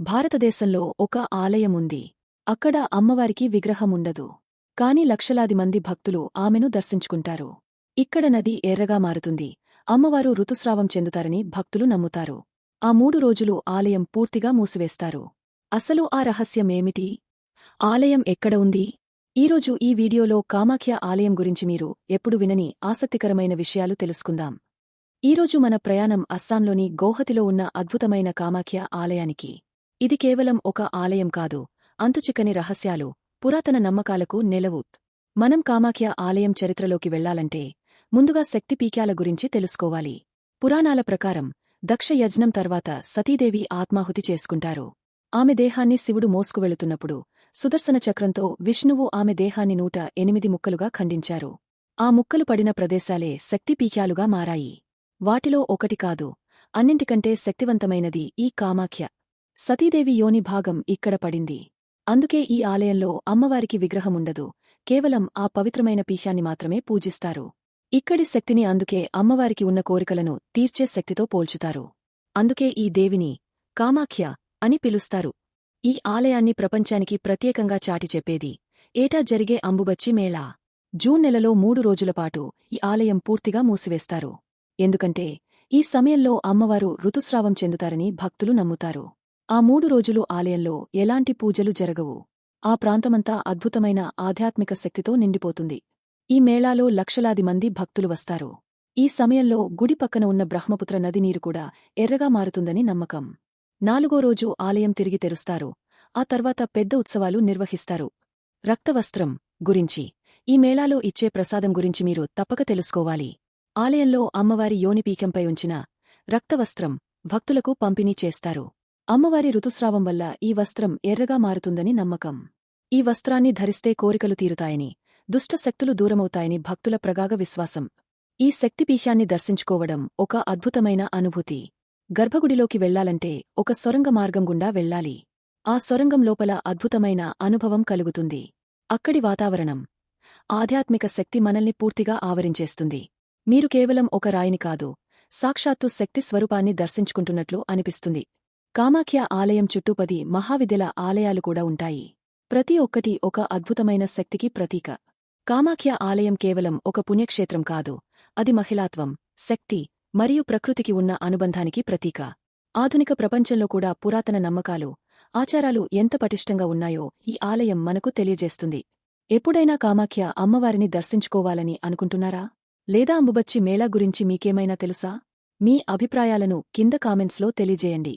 భారతదేశంలో ఒక ఆలయం ఉంది. అక్కడ అమ్మవారికి విగ్రహముండదు. కాని లక్షలాది మంది భక్తులు ఆమెను దర్శించుకుంటారు. ఇక్కడ నది ఎర్రగా మారుతుంది. అమ్మవారు ఋతుస్రావం చెందుతారని భక్తులు నమ్ముతారు. ఆ మూడు రోజులు ఆలయం పూర్తిగా మూసివేస్తారు. అసలు ఆ రహస్యమేమిటి ఆలయం ఎక్కడ ఉంది? ఈరోజు ఈ వీడియోలో కామాఖ్య ఆలయం గురించి మీరు ఎప్పుడు వినని ఆసక్తికరమైన విషయాలు తెలుసుకుందాం. ఈరోజు మన ప్రయాణం అస్సాంలోని గౌహతిలో ఉన్న అద్భుతమైన కామాఖ్య ఆలయానికి. ఇది కేవలం ఒక ఆలయం కాదు అంతుచిక్కని రహస్యాలు పురాతన నమ్మకాలకు నెలవు. మనం కామాఖ్య ఆలయం చరిత్రలోకి వెళ్ళాలంటే ముందుగా శక్తిపీక్యాల గురించి తెలుసుకోవాలి. పురాణాల ప్రకారం దక్ష యజ్ఞం తర్వాత సతీదేవి ఆత్మాహుతి చేసుకుంటారు. ఆమె దేహాన్ని శివుడు మోసుకువెళుతున్నప్పుడు సుదర్శన చక్రంతో విష్ణువు ఆమె దేహాన్ని నూట ఎనిమిది ముక్కలుగా ఖండించారు. ఆ ముక్కలు పడిన ప్రదేశాలే శక్తిపీక్యాలుగా మారాయి. వాటిలో ఒకటి కాదు అన్నింటికంటే శక్తివంతమైనది ఈ కామాఖ్య. సతీదేవి యోని భాగం ఇక్కడ పడింది. అందుకే ఈ ఆలయంలో అమ్మవారికి విగ్రహముండదు. కేవలం ఆ పవిత్రమైన పీఠాన్ని మాత్రమే పూజిస్తారు. ఇక్కడి శక్తిని అందుకే అమ్మవారికి ఉన్న కోరికలను తీర్చే శక్తితో పోల్చుతారు. అందుకే ఈ దేవిని కామాఖ్య అని పిలుస్తారు. ఈ ఆలయాన్ని ప్రపంచానికి ప్రత్యేకంగా చాటి చెప్పేది ఏటా జరిగే అంబుబచ్చి మేళా. జూన్ నెలలో మూడు రోజులపాటు ఈ ఆలయం పూర్తిగా మూసివేస్తారు. ఎందుకంటే ఈ సమయంలో అమ్మవారు ఋతుస్రావం చెందుతారని భక్తులు నమ్ముతారు. ఆ మూడు రోజులు ఆలయంలో ఎలాంటి పూజలు జరగవు. ఆ ప్రాంతమంతా అద్భుతమైన ఆధ్యాత్మిక శక్తితో నిండిపోతుంది. ఈ మేళాలో లక్షలాది మంది భక్తులు వస్తారు. ఈ సమయంలో గుడి పక్కన ఉన్న బ్రహ్మపుత్ర నది నీరు కూడా ఎర్రగా మారుతుందని నమ్మకం. నాలుగో రోజు ఆలయం తిరిగి తెరుస్తారు. ఆ తర్వాత పెద్ద ఉత్సవాలు నిర్వహిస్తారు. రక్తవస్త్రం గురించి. ఈ మేళాలో ఇచ్చే ప్రసాదం గురించి మీరు తప్పక తెలుసుకోవాలి. ఆలయంలో అమ్మవారి యోనిపీకంపై ఉంచిన రక్తవస్త్రం భక్తులకు పంపిణీ చేస్తారు. అమ్మవారి ఋతుస్రావం వల్ల ఈ వస్త్రం ఎర్రగా మారుతుందని నమ్మకం. ఈ వస్త్రాన్ని ధరిస్తే కోరికలు తీరుతాయని దుష్టశక్తులు దూరమవుతాయని భక్తుల ప్రగాగ విశ్వాసం. ఈ శక్తిపీఠాన్ని దర్శించుకోవడం ఒక అద్భుతమైన అనుభూతి. గర్భగుడిలోకి వెళ్ళాలంటే ఒక సొరంగ మార్గం గుండా వెళ్ళాలి. ఆ సొరంగం లోపల అద్భుతమైన అనుభవం కలుగుతుంది. అక్కడి వాతావరణం ఆధ్యాత్మిక శక్తి మనల్ని పూర్తిగా ఆవరించేస్తుంది. మీరు కేవలం ఒక రాయిని కాదు సాక్షాత్తు శక్తి స్వరూపాన్ని దర్శించుకుంటున్నట్లు అనిపిస్తుంది. కామాఖ్య ఆలయం చుట్టూ పది మహావిద్యల ఆలయాలు కూడా ఉంటాయి. ప్రతి ఒక్కటి ఒక అద్భుతమైన శక్తికి ప్రతీక. కామాఖ్య ఆలయం కేవలం ఒక పుణ్యక్షేత్రం కాదు. అది మహిళాత్వం శక్తి మరియు ప్రకృతికి ఉన్న అనుబంధానికి ప్రతీక. ఆధునిక ప్రపంచంలో కూడా పురాతన నమ్మకాలు ఆచారాలు ఎంత పటిష్టంగా ఉన్నాయో ఈ ఆలయం మనకు తెలియజేస్తుంది. ఎప్పుడైనా కామాఖ్య అమ్మవారిని దర్శించుకోవాలని అనుకుంటున్నారా? లేదా అంబుబచ్చి మేళా గురించి మీకేమైనా తెలుసా? మీ అభిప్రాయాలను కింద కామెంట్స్లో తెలియజేయండి.